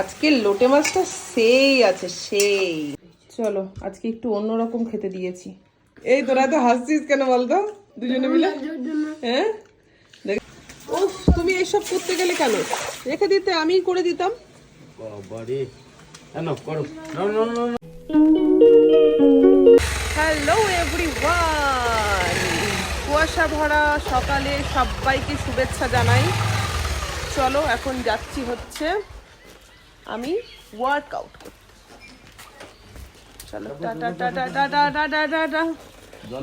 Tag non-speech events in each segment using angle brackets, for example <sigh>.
আজকে লোটে মাছটা সেই আছে সেই। চলো আজকে একটু অন্যরকম খেতে দিয়েছি। এই তোরা তো হাসছিস কেন বলতো? দুজনে মিলে? হ্যাঁ? উফ তুমি এসব করতে গেলে কেন? রেখে দিতে আমি করে দিতাম। হ্যালো এভরিওয়ান কুয়াশা ভরা সকালে সবাইকে শুভেচ্ছা জানাই। চলো এখন যাচ্ছি হচ্ছে আমি ওয়ার্কআউট করতে। চলো tata tata tata tata tata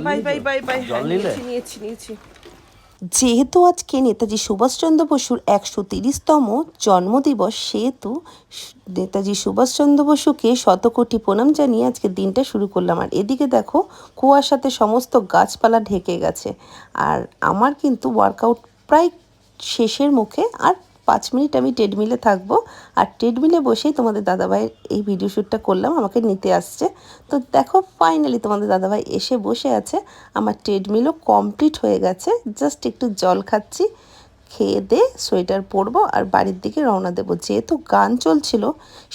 bye bye bye bye নিয়েছি নিয়েছি নিয়েছি। যেহেতু আজকে নেতাজি সুভাষচন্দ্র বসুর একশো তিরিশতম জন্মদিবস সেহেতু নেতাজি সুভাষচন্দ্র বসুকে শতকোটি প্রণাম জানিয়ে আজকে দিনটা শুরু করলাম। আর এদিকে দেখো কুয়াশাতে সমস্ত গাছপালা ঢেকে গেছে। আর আমার কিন্তু ওয়ার্কআউট প্রায় শেষের মুখে আর পাঁচ মিনিট আমি ট্রেডমিলে থাকব। আর ট্রেডমিলে বসেই তোমাদের দাদাভাইয়ের এই ভিডিও শ্যুটটা করলাম, আমাকে নিতে আসছে। তো দেখো ফাইনালি তোমাদের দাদাভাই এসে বসে আছে। আমার ট্রেডমিলও কমপ্লিট হয়ে গেছে। জাস্ট একটু জল খাচ্ছি, খেয়ে দে সোয়েটার পরবো আর বাড়ির দিকে রওনা দেবো। যেহেতু গান চলছিল,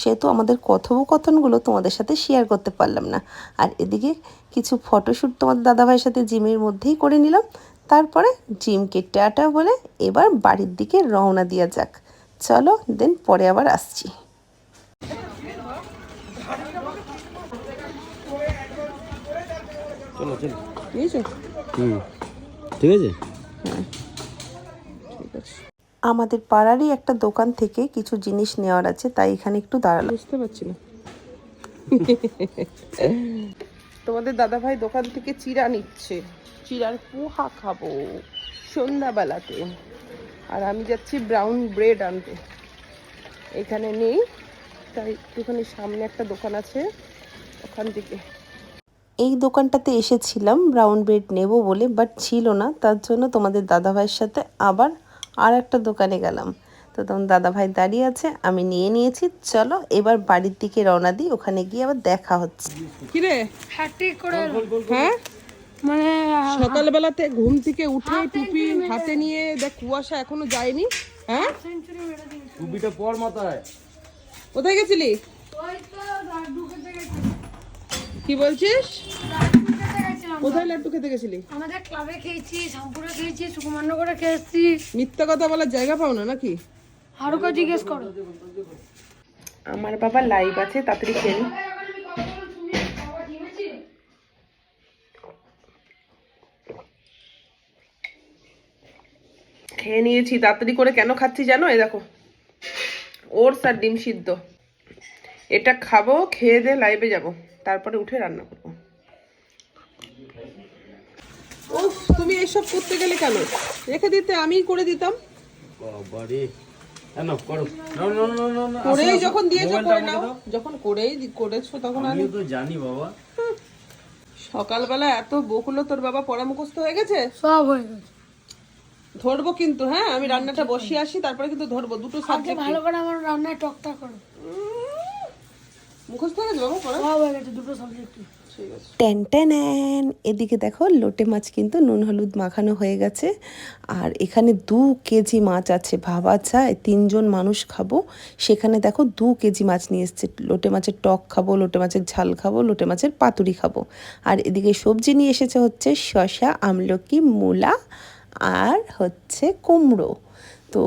সেহেতু আমাদের কথোপকথনগুলো তোমাদের সাথে শেয়ার করতে পারলাম না। আর এদিকে কিছু ফটোশ্যুট তোমাদের দাদাভাইয়ের সাথে জিমের মধ্যেই করে নিলাম। তারপরে জিমকে টাটা বলে এবার বাড়ির দিকে রওনা দেওয়া যাক। চলো দেন পরে আবার আসছি। ঠিক আছে? ঠিক আছে। আমাদের পাড়ারই একটা দোকান থেকে কিছু জিনিস নেওয়ার আছে তাই এখানে একটু দাঁড়ালাম। বুঝতে পারছি না। <laughs> তোমাদের দাদা ভাই দোকান থেকে চিরা নিচ্ছে। চিড়ার পোহা খাব সন্ধ্যাবেলাতে। আর আমি যাচ্ছি ব্রাউন ব্রেড আনতে। এখানে নেই, তাই একটুখানি সামনে একটা দোকান আছে ওখান থেকে। এই দোকানটাতে এসেছিলাম ব্রাউন ব্রেড নেব বলে বাট ছিল না, তার জন্য তোমাদের দাদাভাইয়ের সাথে আবার আর একটা দোকানে গেলাম। তো তোমার দাদাভাই দাঁড়িয়ে আছে আমি নিয়ে নিয়েছি। চলো এবার বাড়ির দিকে রওনা দিই ওখানে গিয়ে আবার দেখা হচ্ছে। কিরে? হ্যাঁ? মানে সকালবেলাতে ঘুম থেকে উঠে টুপি হাতে নিয়ে দেখ কুয়াশা এখনও যায়নি হ্যাঁ? টুপিটা পর মাথায়। কোথায় গেছিলি? ওই তো লাড্ডু খেতে গেছি। কি বলছিস? কোথায় লাড্ডু খেতে গেছিলি? আমাদের ক্লাবে খেয়েছি শামপুরে খেয়েছি সুকুমান্ন করে খেয়েছি। মিথ্যা কথা বলার জায়গা পাও না নাকি? হারুকে জিজ্ঞেস করো। আমার বাবা লাইভ আছে তাড়াতাড়ি খেয়ে। খেয়ে নিয়েছি তাড়াতাড়ি করে কেন খাচ্ছি জানো? এই দেখো। ওটস আর ডিম সিদ্ধ। এটা খাব খেয়ে দিয়ে লাইভে যাব। তারপরে উঠে রান্না করব। উফ তুমি এসব করতে গেলে কেন? রেখে দিতে আমি করে দিতাম। বাবারে। কেন করো। No no no no no করেই যখন দিয়েছ করে নাও। যখন করেই করেছ তখন আমি তো জানি বাবা। সকালবেলা এত বকুলো তোর বাবা পড়া মুখস্থ হয়ে গেছে? সব হয়ে গেছে। ধরবো কিন্তু হ্যাঁ? আমি রান্নাটা বসিয়ে আসি তারপরে কিন্তু ধরবো দুটো সাবজেক্ট ভালো করে আমার রান্নায় টকটা করো। মুখস্থ হয়ে গেছে বাবা পড়া। সব হয়ে গেছে দুটো সাবজেক্ট টেন টেন এদিকে দেখো লোটে মাছ কিন্তু নুন, হলুদ মাখানো হয়ে গেছে। আর এখানে দু কেজি মাছ আছে, ভাবা যায়। তিনজন মানুষ খাব। সেখানে দেখো দু কেজি মাছ নিয়ে এসছে। লোটে মাছের টক খাব, লোটে মাছের ঝাল খাব, লোটে মাছের পাতুরি খাব। আর এদিকে সবজি নিয়ে এসেছে হচ্ছে শসা, আমলকি, মূলা আর হচ্ছে কুমড়ো। তো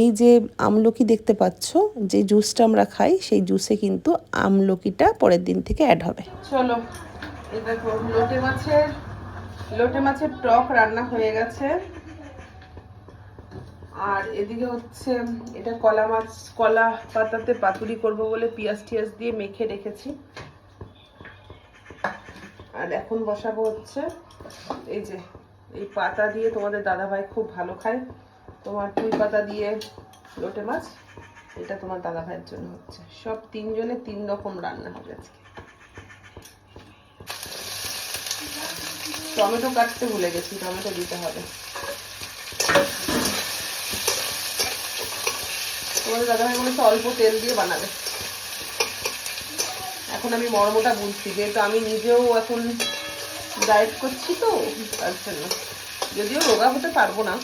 এই যে আমলকি দেখতে পাচ্ছ, যে জুসটা আমরা খাই, সেই জুসে কিন্তু আমলকিটা পরের দিন থেকে অ্যাড হবে। চলো দেখো, লোটে মাছের লোটে মাছের টক রান্না হয়ে গেছে। আর এদিকে হচ্ছে, এটা কলা মাছ, কলা পাতাতে পাতুরি করব বলে পেঁয়াজ টিয়াজ দিয়ে মেখে রেখেছি। আর এখন বসাবো হচ্ছে, এই যে, এই পাতা দিয়ে তোমাদের দাদাভাই খুব ভালো খায়। তোমার পুঁই পাতা দিয়ে লোটে মাছ, এটা তোমার দাদা ভাইয়ের জন্য হচ্ছে। সব তিনজনে তিন রকম রান্না হবে আজকে। টমেটো কাটতে ভুলে গেছি, টমেটো দিতে হবে। তোমাদের দাদাভাই বলেছে অল্প তেল দিয়ে বানাবে। এখন আমি মর্মটা বুঝছি, যেহেতু আমি নিজেও এখন ডায়েট করছি তো, তার জন্য। যদিও রোগা হতে পারব না।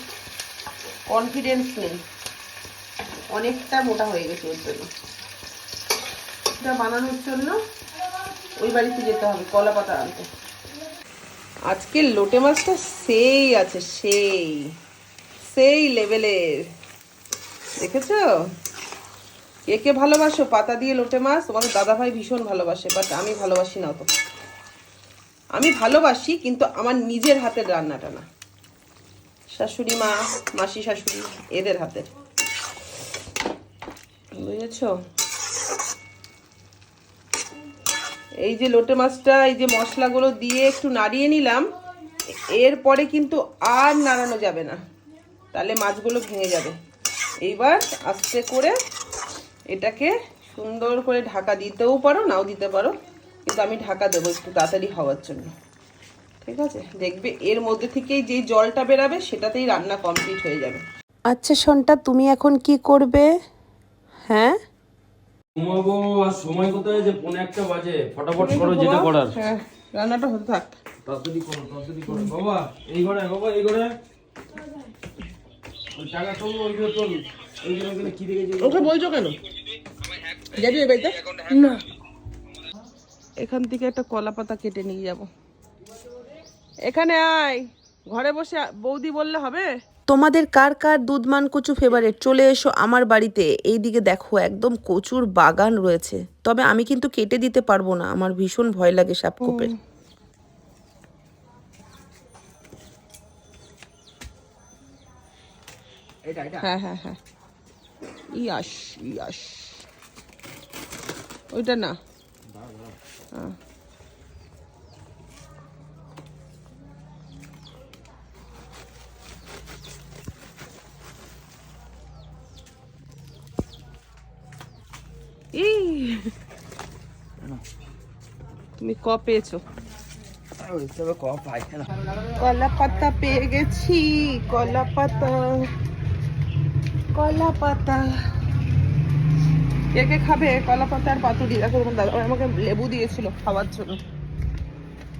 কনফিডেন্স নেই। অনেকটা মোটা হয়ে গেছে ওর জন্য। এটা বানানোর জন্য ওই বাড়িতে যেতে হবে কলা পাতা আনতে। আজকে লোটে মাছটা সেই আছে, সেই সেই লেভেলের দেখেছ? কে কে ভালোবাসো? পাতা দিয়ে লোটে মাছ। তোমাদের দাদা ভাই ভীষণ ভালোবাসে বাট আমি ভালোবাসি না অত। আমি ভালোবাসি, কিন্তু আমার নিজের হাতের রান্নাটা না। শাশুড়ি মা, মাসি শাশুড়ি, এদের হাতের বুঝেছ? এই যে লোটে মাছটা, এই যে মশলাগুলো দিয়ে একটু নাড়িয়ে নিলাম, এরপরে কিন্তু আর নাড়ানো যাবে না। তাহলে মাছগুলো ভেঙে যাবে। এইবার আস্তে করে এটাকে সুন্দর করে ঢাকা দিতেও পারো, নাও দিতে পারো। কিন্তু আমি ঢাকা দেবো একটু তাড়াতাড়ি হওয়ার জন্য। ঠিক আছে? দেখবে এর মধ্যে থেকেই যেই জলটা বেরাবে সেটাতেই রান্না কমপ্লিট হয়ে যাবে। আচ্ছা সন্টা তুমি এখন কি করবে? হ্যাঁ? ঘুমাবো আর সময় কোথায় যে পৌনে একটা বাজে? ফটাফট করো যেটা করার। হ্যাঁ রান্নাটা হতে থাক। তাড়াতাড়ি করো তাড়াতাড়ি করো। বাবা এই ঘরে বাবা এই ঘরে। ওই টাকা তোল ওই ঘরে তোল। ওই ঘরে ওখানে কি দেখেছি? ওকে বলছো কেন? যাবি ওই বাড়িতে? না। এখান থেকে একটা কলা পাতা কেটে নিয়ে যাব। এখানে আয়। ঘরে বসে বৌদি বললে হবে? তোমাদের কার কার দুধমান কচু ফেভারেট চলে এসো আমার বাড়িতে। এই দিকে দেখো একদম কচুর বাগান রয়েছে। তবে আমি কিন্তু কেটে দিতে পারব না। আমার ভীষণ ভয় লাগে সাপকোপের হ্যাঁ হ্যাঁ হ্যাঁ। ইয়াস ইয়াস। ওইটা না। হ্যাঁ। তুমি ক পেয়েছ? কলা পাতা পেয়ে গেছি কলা পাতা কলা পাতা কে কে খাবে? কলা পাতা আর পাতুরি। দেখো তোমার দাদা আমাকে লেবু দিয়েছিল খাওয়ার জন্য।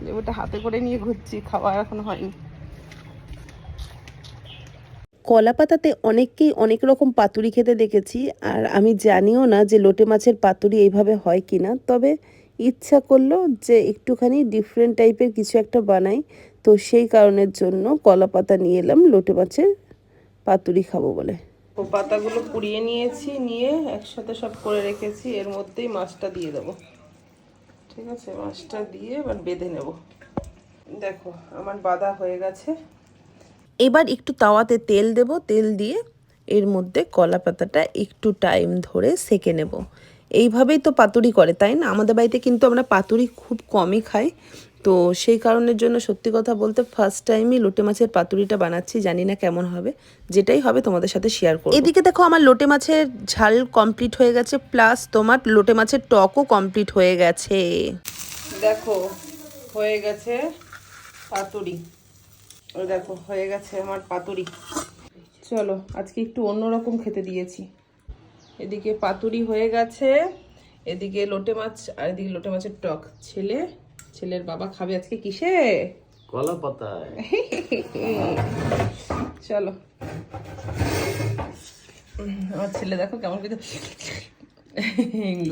লেবুটা হাতে করে নিয়ে ঘুরছি খাওয়া এখন হয়নি। কলা পাতাতে অনেককেই অনেক রকম পাতুরি খেতে দেখেছি আর আমি জানিও না যে লোটে মাছের পাতুরি এইভাবে হয় কি না তবে ইচ্ছা করল যে একটুখানি ডিফারেন্ট টাইপের কিছু একটা বানাই। তো সেই কারণের জন্য কলা পাতা নিয়ে এলাম লোটে মাছের পাতুরি খাব বলে। ও পাতাগুলো কুড়িয়ে নিয়েছি নিয়ে একসাথে সব করে রেখেছি এর মধ্যেই মাছটা দিয়ে দেবো। ঠিক আছে মাছটা দিয়ে এবার বেঁধে নেব। দেখো আমার বাঁধা হয়ে গেছে। এবার একটু তাওয়াতে তেল দেব তেল দিয়ে এর মধ্যে কলা পাতাটা একটু টাইম ধরে সেকে নেব। এইভাবেই তো পাতুরি করে তাই না? আমাদের বাড়িতে কিন্তু আমরা পাতুরি খুব কমই খাই। তো সেই কারণের জন্য সত্যি কথা বলতে ফার্স্ট টাইমই লোটে মাছের পাতুরিটা বানাচ্ছি জানি না কেমন হবে। যেটাই হবে তোমাদের সাথে শেয়ার করব। এদিকে দেখো আমার লোটে মাছের ঝাল কমপ্লিট হয়ে গেছে প্লাস তোমার লোটে মাছের টকও কমপ্লিট হয়ে গেছে। দেখো হয়ে গেছে পাতুরি। দেখো হয়ে গেছে আমার পাতুরি। চলো আজকে একটু অন্যরকম খেতে দিয়েছি। এদিকে পাতুরি হয়ে গেছে এদিকে লোটে মাছ আর এদিকে লোটে মাছের টক। ছেলে ছেলের বাবা খাবে আজকে কিসে? কলা পাতায়। <laughs> চলো। আমার ছেলে দেখো কেমন করে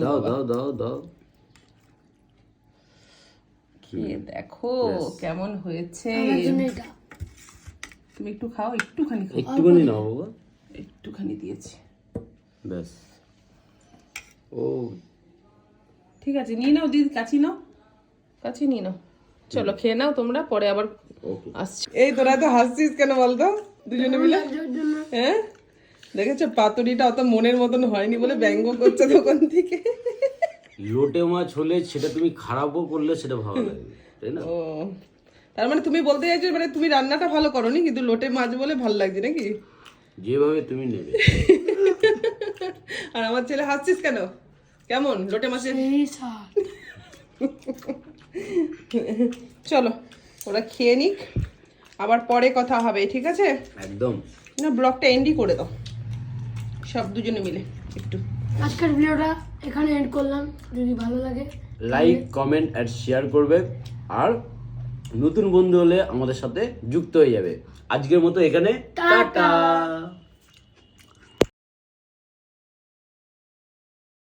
দাও দাও দাও দাও। খেয়ে দেখো কেমন হয়েছে? তুমি একটু খাও একটুখানি খাও। একটুখানি নাও বাবা। একটুখানি দিয়েছি। ব্যাস। ও। ঠিক আছে নিয়ে নাও দিদি কাছি নাও। কাছি নিয়ে নাও। চলো খেয়ে নাও তোমরা পরে আবার আসছি। এই তোরা তো হাসছিস কেন বলতো? দুজনে মিলে? হ্যাঁ? দেখেছ পাতুরিটা অত মনের মতন হয়নি বলে ব্যঙ্গ করছে তখন থেকে। লোটে মাছ হলে সেটা তুমি খারাপও করলে সেটা ভালো লাগে তাই না? ও। তার মানে তুমি বলতে চাইছো মানে তুমি রান্নাটা ভালো করনি কিন্তু লোটে মাছ বলে ভালো লাগছে নাকি? যেভাবে তুমি নেবে। <laughs> <laughs> আর আমার ছেলে হাসছিস কেন? কেমন? লোটে মাছের এই চলো ওরা খেয়ে নিক। আবার পরে কথা হবে ঠিক আছে? একদম। না ব্লগটা এন্ডই করে দাও। সব দুজনে মিলে একটু। আজকের ভিডিওটা এখানে এন্ড করলাম। যদি ভালো লাগে লাইক কমেন্ট আর শেয়ার করবে। আর নতুন বন্ধু হলে আমাদের সাথে যুক্ত হয়ে যাবে। আজকের মতো এখানে। টাটা।